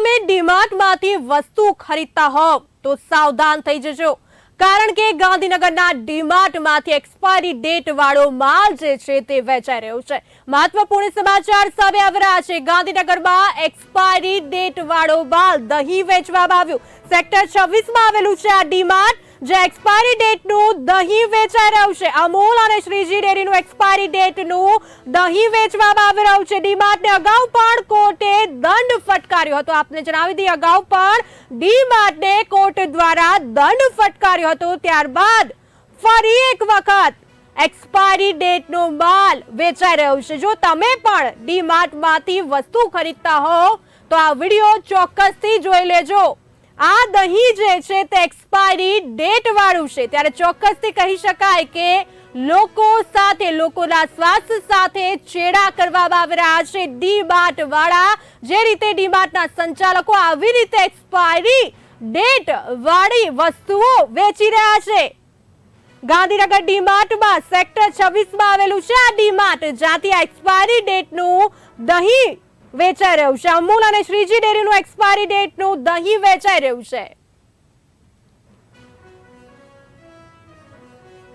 તમે ડીમાર્ટમાંથી વસ્તુ ખરીદતા હોવ તો સાવધાન થઈ જજો. કારણ કે ગાંધીનગરના ડીમાર્ટમાંથી એક્સપાયરી ડેટ વાળો માલ જે છે તે વેચાઈ રહ્યો છે. મહત્વપૂર્ણ સમાચાર સામે આવી રહ્યા છે. ગાંધીનગરમાં એક્સપાયરી ડેટ વાળો માલ દહીં વેચવામાં આવ્યું. સેક્ટર છવ્વીસમાં આવેલું છે આ ડીમાર્ટ. જે એક્સપાયરી ડેટનું દહીં વેચાઈ રહ્યું છે. અમૂલ અને શ્રીજી ડેરીનું એક્સપાયરી ડેટનું દહીં વેચવામાં આવી રહ્યું છે. ડીમાર્ટને અગાઉ પણ કોર્ટે દંડ ફટકાર્યો હતો. આપને જણાવી દઈએ, અગાઉ પણ ડીમાર્ટને કોર્ટ દ્વારા દંડ ફટકાર્યો હતો. ત્યારબાદ ફરી એક વખત એક્સપાયરી ડેટનો માલ વેચાઈ રહ્યો છે. જો તમે પણ ડીમાર્ટમાંથી વસ્તુ ખરીદતા હો, તો આ વીડિયો ચોક્કસથી જોઈ લેજો. આ દહીં જે છે તે એક્સપાયરી ડેટ વાળું છે. ત્યારે ચોક્કસથી કહી શકાય કે લોકો સાથે, લોકોના સ્વાસ્થ્ય સાથે છેડા કરવામાં આવી રહ્યા છે. ડી માર્ટ વાળા જે રીતે ડી માર્ટના સંચાલકો આવી રીતે એક્સપાયરી ડેટ વાળી વસ્તુઓ વેચી રહ્યા છે. ગાંધીનગર ડીમાર્ટમાં સેક્ટર 26 માં આવેલું છે આ ડીમાર્ટ, જ્યાંથી આ એક્સપાયરી ડેટનું દહીં વેચાઈ રહ્યું છે. અમૂલ અને શ્રીજી ડેરીનું એક્સપાયરી ડેટનું દહીં વેચાઈ રહ્યું છે.